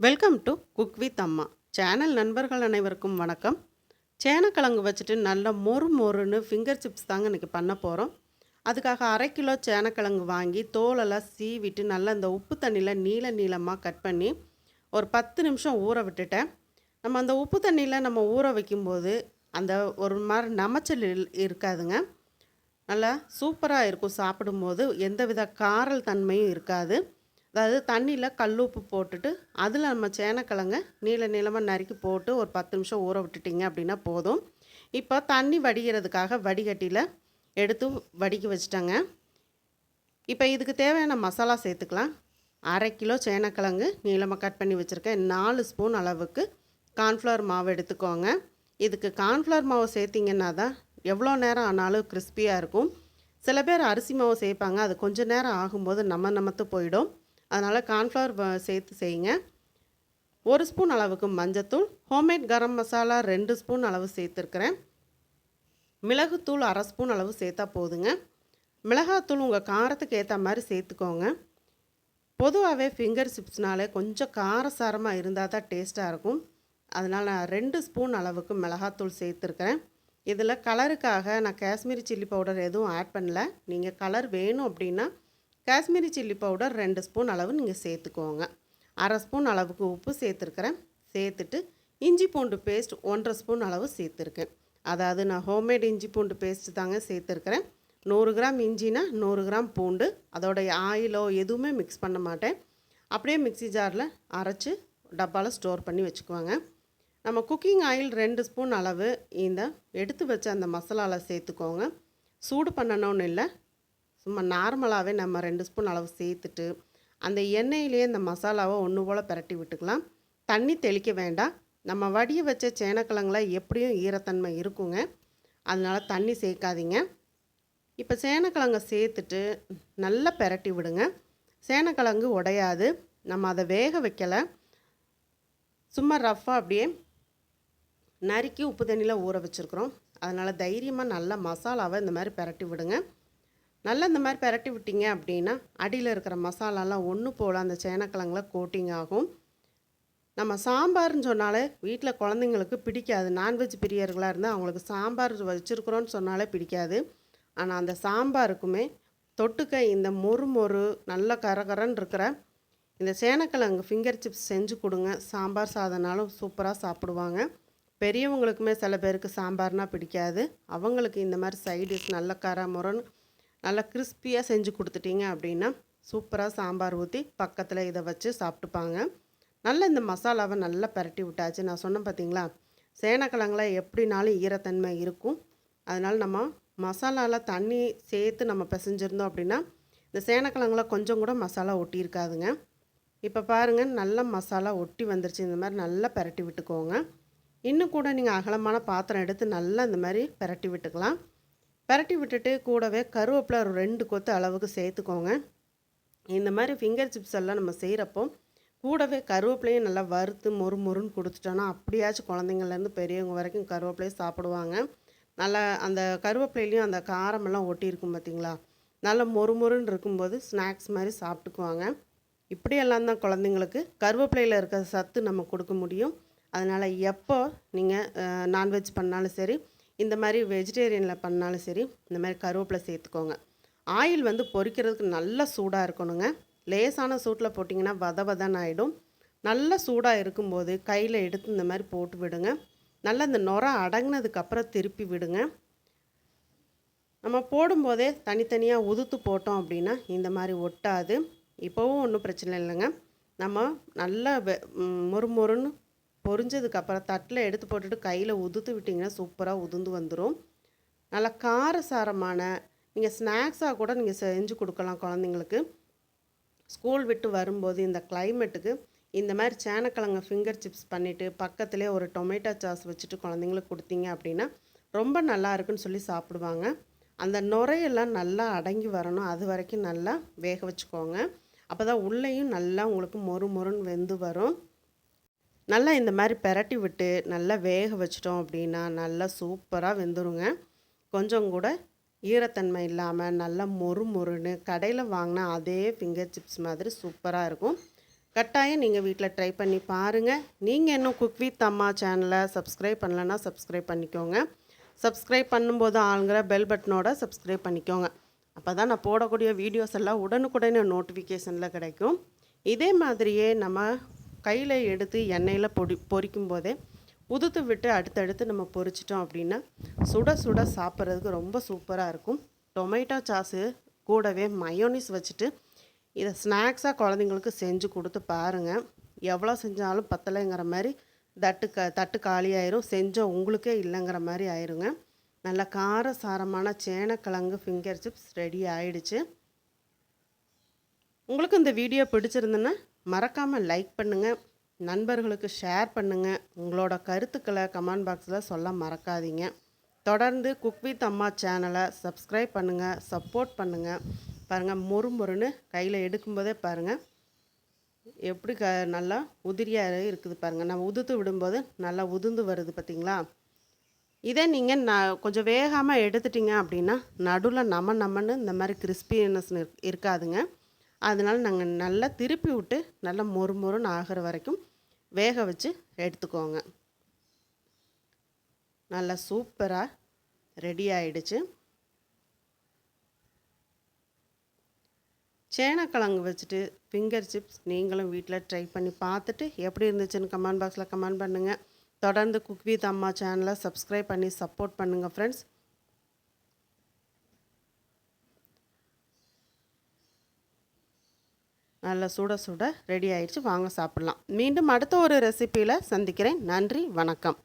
Welcome to cook with Amma. Channel நண்பர்கள் அனைவருக்கும் வணக்கம். சேனக்கிழங்கு வச்சுட்டு நல்ல மொறு மொறுன்னு ஃபிங்கர் சிப்ஸ் தாங்க இன்றைக்கி பண்ண போகிறோம் அதுக்காக அரை கிலோ சேனக்கிழங்கு வாங்கி தோலெல்லாம் சீவிட்டு நல்லா இந்த உப்பு தண்ணியில் நீள நீளமாக கட் பண்ணி ஒரு பத்து நிமிஷம் ஊற விட்டுட்டேன். நம்ம அந்த உப்பு தண்ணியில் நம்ம ஊற வைக்கும்போது அந்த ஒரு மாதிரி நமைச்சல் இருக்காதுங்க. நல்லா சூப்பராக இருக்கும் சாப்பிடும்போது. எந்தவித காரல் தன்மையும் இருக்காது. அதாவது தண்ணியில் கல்லுப்பு போட்டுட்டு அதில் நம்ம சேனக்கிழங்க நீள நீளமாக நறுக்கி போட்டு ஒரு பத்து நிமிஷம் ஊற விட்டுட்டிங்க அப்படின்னா போதும். இப்போ தண்ணி வடிகிறதுக்காக வடிகட்டியில் எடுத்து வடிக்க வச்சிட்டேங்க. இப்போ இதுக்கு தேவையான மசாலா சேர்த்துக்கலாம். அரை கிலோ சேனக்கிழங்கு நீளமாக கட் பண்ணி வச்சுருக்கேன். நாலு ஸ்பூன் அளவுக்கு கார்ன்ஃப்ளவர் மாவு எடுத்துக்கோங்க. இதுக்கு கார்ன்ஃப்ளவர் மாவு சேர்த்திங்கன்னா தான் எவ்வளோ நேரம் ஆனாலும் கிறிஸ்பியாக இருக்கும். சில பேர் அரிசி மாவு சேர்ப்பாங்க. அது கொஞ்சம் நேரம் ஆகும்போது நம்ம நமத்து போயிடும். அதனால் கார்ன்ஃப்ளவர் சேர்த்து செய்யுங்க. ஒரு ஸ்பூன் அளவுக்கு மஞ்சத்தூள் ஹோம்மேட் கரம் மசாலா ரெண்டு ஸ்பூன் அளவு சேர்த்துருக்குறேன். மிளகுத்தூள் அரை ஸ்பூன் அளவு சேர்த்தா போதுங்க. மிளகாத்தூள் உங்கள் காரத்துக்கு ஏற்ற மாதிரி சேர்த்துக்கோங்க. பொதுவாகவே ஃபிங்கர் சிப்ஸ்னாலே கொஞ்சம் காரசாரமாக இருந்தால் தான் டேஸ்ட்டாக இருக்கும். அதனால் நான் ரெண்டு ஸ்பூன் அளவுக்கு மிளகாத்தூள் சேர்த்துருக்குறேன். இதில் கலருக்காக நான் காஷ்மீரி சில்லி பவுடர் எதுவும் ஆட் பண்ணல. நீங்கள் கலர் வேணும் அப்படின்னா காஷ்மீரி சில்லி பவுடர் ரெண்டு ஸ்பூன் அளவு நீங்கள் சேர்த்துக்கோங்க. அரை ஸ்பூன் அளவுக்கு உப்பு சேர்த்துருக்கிறேன். சேர்த்துட்டு இஞ்சி பூண்டு பேஸ்ட் ஒன்றரை ஸ்பூன் அளவு சேர்த்துருக்கேன். அதாவது நான் ஹோம்மேட் இஞ்சி பூண்டு பேஸ்ட்டு தாங்க சேர்த்துருக்கிறேன். நூறு கிராம் இஞ்சினா நூறு கிராம் பூண்டு. அதோடைய ஆயிலோ எதுவுமே மிக்ஸ் பண்ண மாட்டேன். அப்படியே மிக்ஸி ஜாரில் அரைச்சி டப்பாவில் ஸ்டோர் பண்ணி வச்சுக்குவாங்க. நம்ம குக்கிங் ஆயில் ரெண்டு ஸ்பூன் அளவு இந்த எடுத்து வச்ச அந்த மசாலாவில் சேர்த்துக்கோங்க. சூடு பண்ணணும்னு இல்லை. சும்மா நார்மலாகவே நம்ம ரெண்டு ஸ்பூன் அளவு சேர்த்துட்டு அந்த எண்ணெயிலேயே இந்த மசாலாவை ஒன்று போல் பிரட்டி விட்டுக்கலாம். தண்ணி தெளிக்க வேண்டாம். நம்ம வடிய வச்ச சேனக்கிழங்குல எப்படியும் ஈரத்தன்மை இருக்குங்க. அதனால் தண்ணி சேர்க்காதீங்க. இப்போ சேனக்கிழங்கை சேர்த்துட்டு நல்லா பிரட்டி விடுங்க. சேனக்கிழங்கு உடையாது. நம்ம அதை வேக வைக்கலை. சும்மா ரஃப்பாக அப்படியே நறுக்கி உப்பு தண்ணியில் ஊற வச்சுருக்குறோம். அதனால் தைரியமாக நல்லா மசாலாவை இந்த மாதிரி பிரட்டி விடுங்க. நல்லா இந்த மாதிரி பிரட்டி விட்டீங்க அப்படின்னா அடியில் இருக்கிற மசாலாலாம் ஒன்று போல் அந்த சேனக்கிழங்குல கோட்டிங் ஆகும். நம்ம சாம்பார்னு சொன்னாலே வீட்டில் குழந்தைங்களுக்கு பிடிக்காது. நான்வெஜ் பிரியர்களாக இருந்தால் அவங்களுக்கு சாம்பார் வச்சுருக்குறோன்னு சொன்னாலே பிடிக்காது. ஆனால் அந்த சாம்பாருக்குமே தொட்டுக்க இந்த மொறு மொறு நல்ல கரகரன்னு இருக்கிற இந்த சேனக்கிழங்கு ஃபிங்கர் சிப்ஸ் செஞ்சு கொடுங்க. சாம்பார் சாதனாலும் சூப்பராக சாப்பிடுவாங்க. பெரியவங்களுக்குமே சில பேருக்கு சாம்பார்னால் பிடிக்காது. அவங்களுக்கு இந்த மாதிரி சைடிஷ் நல்ல கர முரன்னு நல்லா கிறிஸ்பியாக செஞ்சு கொடுத்துட்டீங்க அப்படின்னா சூப்பராக சாம்பார் ஊற்றி பக்கத்தில் இதை வச்சு சாப்பிட்டுப்பாங்க. நல்லா இந்த மசாலாவை நல்லா பரட்டி விட்டாச்சு. நான் சொன்னேன் பார்த்தீங்களா? சேனக்கிழங்குல எப்படினாலும் ஈரத்தன்மை இருக்கும். அதனால் நம்ம மசாலாவில் தண்ணி சேர்த்து நம்ம பிசைஞ்சிருந்தோம் அப்படின்னா இந்த சேனக்கிழங்குல கொஞ்சம் கூட மசாலா ஒட்டியிருக்காதுங்க இப்போ பாருங்கள் நல்ல மசாலா ஒட்டி வந்துருச்சு. இந்த மாதிரி நல்லா பரட்டி விட்டுக்கோங்க. இன்னும் கூட நீங்கள் அகலமான பாத்திரம் எடுத்து நல்லா இந்த மாதிரி பரட்டி விட்டுக்கலாம். பரட்டி விட்டுட்டு கூடவே கருவேப்பிலை ஒரு ரெண்டு கொத்து அளவுக்கு சேர்த்துக்கோங்க. இந்த மாதிரி ஃபிங்கர் சிப்ஸ் எல்லாம் நம்ம செய்கிறப்போ கூடவே கருவேப்பிலையும் நல்லா வறுத்து மொறு மொறுன்னு கொடுத்துட்டோன்னா அப்படியாச்சும் குழந்தைங்கள்லேருந்து பெரியவங்க வரைக்கும் கருவேப்பிலையும் சாப்பிடுவாங்க. நல்லா அந்த கருவேப்பிலையிலையும் அந்த காரமெல்லாம் ஒட்டியிருக்கும் பார்த்தீங்களா நல்லா மொறு மொறுன்னு இருக்கும்போது ஸ்நாக்ஸ் மாதிரி சாப்பிட்டுக்குவாங்க. இப்படியெல்லாம் தான் குழந்தைங்களுக்கு கருவேப்பிலையில் இருக்கிற சத்து நம்ம கொடுக்க முடியும். அதனால் எப்போ நீங்கள் நான்வெஜ் பண்ணாலும் சரி இந்த மாதிரி வெஜிடேரியனில் பண்ணாலும் சரி இந்த மாதிரி கருவேப்பிலை சேர்த்துக்கோங்க. ஆயில் வந்து பொரிக்கிறதுக்கு நல்லா சூடாக இருக்கணுங்க. லேசான சூட்டில் போட்டிங்கன்னா வத வதன்னு ஆகிடும் நல்ல சூடாக இருக்கும்போது கையில் எடுத்து இந்த மாதிரி போட்டு விடுங்க. நல்லா இந்த நுர அடங்கினதுக்கப்புறம் திருப்பி விடுங்க. நம்ம போடும்போதே தனித்தனியாக உதுத்து போட்டோம் அப்படின்னா இந்த மாதிரி ஒட்டாது. இப்போவும் ஒன்றும் பிரச்சனை இல்லைங்க. நம்ம நல்லா வெ- ம், மொறு மொறுன்னு பொரிஞ்சதுக்கப்புறம் தட்டில் எடுத்து போட்டுட்டு கையில் உதுத்து விட்டிங்கன்னா சூப்பராக உதுந்து வந்துடும் நல்லா காரசாரமான நீங்கள் ஸ்நாக்ஸாக கூட நீங்கள் செஞ்சு கொடுக்கலாம் குழந்தைங்களுக்கு. ஸ்கூல் விட்டு வரும்போது இந்த கிளைமேட்டுக்கு இந்த மாதிரி சேனக்கிழங்க ஃபிங்கர் சிப்ஸ் பண்ணிவிட்டு பக்கத்துலேயே ஒரு டொமேட்டோ சாஸ் வச்சுட்டு குழந்தைங்களுக்கு கொடுத்தீங்க அப்படின்னா ரொம்ப நல்லா இருக்குன்னு சொல்லி சாப்பிடுவாங்க. அந்த நுரையெல்லாம் நல்லா அடங்கி வரணும். அது வரைக்கும் நல்லா வேக வச்சுக்கோங்க. அப்போ தான் உள்ளேயும் நல்லா உங்களுக்கு மொறு மொறுன்னு வெந்து வரும். நல்லா இந்த மாதிரி பெரட்டி விட்டு நல்லா வேக வச்சிட்டோம் அப்படின்னா நல்லா சூப்பராக வெந்துருங்க. கொஞ்சம் கூட ஈரத்தன்மை இல்லாமல் நல்லா மொறு மொறுன்னு கடையில் வாங்கினா அதே ஃபிங்கர் சிப்ஸ் மாதிரி சூப்பராக இருக்கும். கட்டாயம் நீங்கள் வீட்டில் ட்ரை பண்ணி பாருங்கள் நீங்கள் இன்னும் குக் வித் அம்மா சேனலை சப்ஸ்கிரைப் பண்ணலன்னா சப்ஸ்கிரைப் பண்ணிக்கோங்க. சப்ஸ்கிரைப் பண்ணும்போது ஆளுங்கிற பெல் பட்டனோட சப்ஸ்கிரைப் பண்ணிக்கோங்க. அப்போ தான் நான் போடக்கூடிய வீடியோஸ் எல்லாம் உடனுக்குடனே நோட்டிஃபிகேஷனில் கிடைக்கும். இதே மாதிரியே நம்ம கையில் எடுத்து எண்ணெயில் பொடி பொரிக்கும் போதே உதுத்து விட்டு அடுத்தடுத்து நம்ம பொரிச்சிட்டோம் அப்படின்னா சுட சுட சாப்பிட்றதுக்கு ரொம்ப சூப்பராக இருக்கும். டொமேட்டோ சாஸு கூடவே மயோனிஸ் வச்சுட்டு இதை ஸ்நாக்ஸாக குழந்தைங்களுக்கு செஞ்சு கொடுத்து பாருங்கள் எவ்வளோ செஞ்சாலும் பத்தலைங்கிற மாதிரி தட்டு க தட்டு காலியாயிரும் செஞ்சோம் உங்களுக்கே இல்லைங்கிற மாதிரி ஆயிருங்க. நல்ல கார சாரமான சேனக்கிழங்கு ஃபிங்கர் சிப்ஸ் ரெடி ஆயிடுச்சு. உங்களுக்கு இந்த வீடியோ பிடிச்சிருந்துன்னா மறக்காமல் லைக் பண்ணுங்கள் நண்பர்களுக்கு ஷேர் பண்ணுங்கள் உங்களோட கருத்துக்களை கமெண்ட் பாக்ஸில் சொல்ல மறக்காதீங்க. தொடர்ந்து குக் வித் அம்மா சேனலை சப்ஸ்கிரைப் பண்ணுங்கள் சப்போர்ட் பண்ணுங்கள் பாருங்கள் மொறு மொறுன்னு கையில் எடுக்கும்போதே பாருங்கள் எப்படி க நல்லா உதிரியாக இருக்குது பாருங்கள் நம்ம உதுத்து விடும்போது நல்லா உதிர்ந்து வருது பார்த்தீங்களா இதே நீங்கள் நான் கொஞ்சம் வேகாமல் எடுத்துட்டிங்க அப்படின்னா நடுவில் நம்ம நம்மன்னு இந்த மாதிரி கிறிஸ்பினஸ் இருக்காதுங்க. அதனால் நாங்கள் நல்லா திருப்பி விட்டு நல்லா மொறு மொறுன்னு ஆகிற வரைக்கும் வேக வச்சு எடுத்துக்கோங்க. நல்லா சூப்பராக ரெடி ஆயிடுச்சு. சேனக்கிழங்கு வச்சுட்டு ஃபிங்கர் சிப்ஸ் நீங்களும் வீட்டில் ட்ரை பண்ணி பார்த்துட்டு எப்படி இருந்துச்சுன்னு கமெண்ட் பாக்ஸில் கமெண்ட் பண்ணுங்கள் தொடர்ந்து குக் வித் அம்மா சேனலை சப்ஸ்கிரைப் பண்ணி சப்போர்ட் பண்ணுங்கள் ஃப்ரெண்ட்ஸ் நல்லா சுட சுட ரெடி ஆயிடுச்சு. வாங்க சாப்பிட்லாம். மீண்டும் அடுத்த ஒரு ரெசிப்பியில் சந்திக்கிறேன். நன்றி வணக்கம்.